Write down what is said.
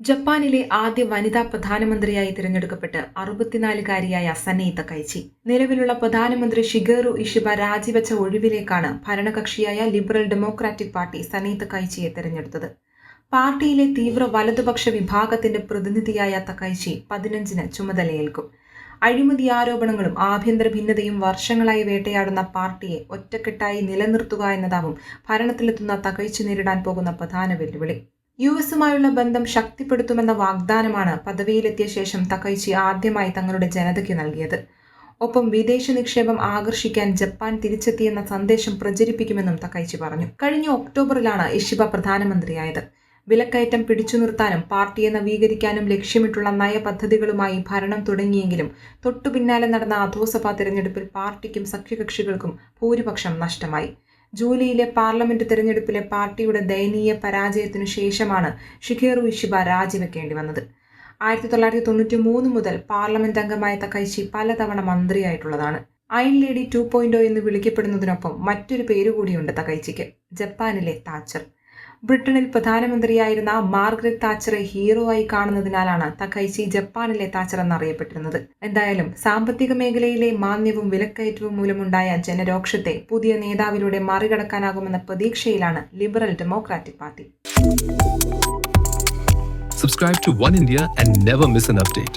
ജപ്പാനിലെ ആദ്യ വനിതാ പ്രധാനമന്ത്രിയായി തിരഞ്ഞെടുക്കപ്പെട്ട് അറുപത്തിനാലുകാരിയായ സന്നയിത്ത കൈച്ചി. നിലവിലുള്ള പ്രധാനമന്ത്രി ഷിഗേറു ഇഷിബ രാജിവെച്ച ഒഴിവിലേക്കാണ് ഭരണകക്ഷിയായ ലിബറൽ ഡെമോക്രാറ്റിക് പാർട്ടി സന്നയിത്ത കൈച്ചിയെ തിരഞ്ഞെടുത്തത്. പാർട്ടിയിലെ തീവ്ര വലതുപക്ഷ വിഭാഗത്തിന്റെ പ്രതിനിധിയായ തക്കൈച്ചി പതിനഞ്ചിന് ചുമതലയേൽക്കും. അഴിമതി ആരോപണങ്ങളും ആഭ്യന്തര ഭിന്നതയും വർഷങ്ങളായി വേട്ടയാടുന്ന പാർട്ടിയെ ഒറ്റക്കെട്ടായി നിലനിർത്തുക എന്നതാവും ഭരണത്തിലെത്തുന്ന തകഴ്ച നേരിടാൻ പോകുന്ന പ്രധാന വെല്ലുവിളി. യു എസുമായുള്ള ബന്ധം ശക്തിപ്പെടുത്തുമെന്ന വാഗ്ദാനമാണ് പദവിയിലെത്തിയ ശേഷം തകൈച്ചി ആദ്യമായി തങ്ങളുടെ ജനതയ്ക്ക് നൽകിയത്. ഒപ്പം വിദേശ നിക്ഷേപം ആകർഷിക്കാൻ ജപ്പാൻ തിരിച്ചെത്തിയെന്ന സന്ദേശം പ്രചരിപ്പിക്കുമെന്നും തകൈച്ചി പറഞ്ഞു. കഴിഞ്ഞ ഒക്ടോബറിലാണ് ഇഷിബ പ്രധാനമന്ത്രിയായത്. വിലക്കയറ്റം പിടിച്ചു നിർത്താനും പാർട്ടിയെ നവീകരിക്കാനും ലക്ഷ്യമിട്ടുള്ള നയപദ്ധതികളുമായി ഭരണം തുടങ്ങിയെങ്കിലും തൊട്ടുപിന്നാലെ നടന്ന അധോസഭാ തെരഞ്ഞെടുപ്പിൽ പാർട്ടിക്കും സഖ്യകക്ഷികൾക്കും ഭൂരിപക്ഷം നഷ്ടമായി. ജൂലൈയിലെ പാർലമെന്റ് തെരഞ്ഞെടുപ്പിലെ പാർട്ടിയുടെ ദയനീയ പരാജയത്തിനു ശേഷമാണ് ഷിഖേറു ഇഷിബ രാജിവെക്കേണ്ടി വന്നത്. ആയിരത്തി തൊള്ളായിരത്തി തൊണ്ണൂറ്റി മൂന്ന് മുതൽ പാർലമെന്റ് അംഗമായ തക്കൈശി പലതവണ മന്ത്രിയായിട്ടുള്ളതാണ്. അയൺ ലേഡി ടു പോയിന്റ് എന്ന് വിളിക്കപ്പെടുന്നതിനൊപ്പം മറ്റൊരു പേരുകൂടിയുണ്ട് തകൈച്ചിക്ക് ജപ്പാനിലെ താച്ചർ. ബ്രിട്ടനിൽ പ്രധാനമന്ത്രിയായിരുന്ന മാർഗ്രറ്റ് താച്ചറെ ഹീറോ ആയി കാണുന്നതിനാലാണ് തക്കൈച്ചി ജപ്പാനിലെ താച്ചർ എന്നറിയപ്പെട്ടിരുന്നത് എന്തായാലും സാമ്പത്തിക മേഖലയിലെ മാന്യവും വിലക്കയറ്റവും മൂലമുണ്ടായ ജനരോക്ഷത്തെ പുതിയ നേതാവിലൂടെ മറികടക്കാനാകുമെന്ന പ്രതീക്ഷയിലാണ് liberal democratic party Subscribe to One India and never miss an update.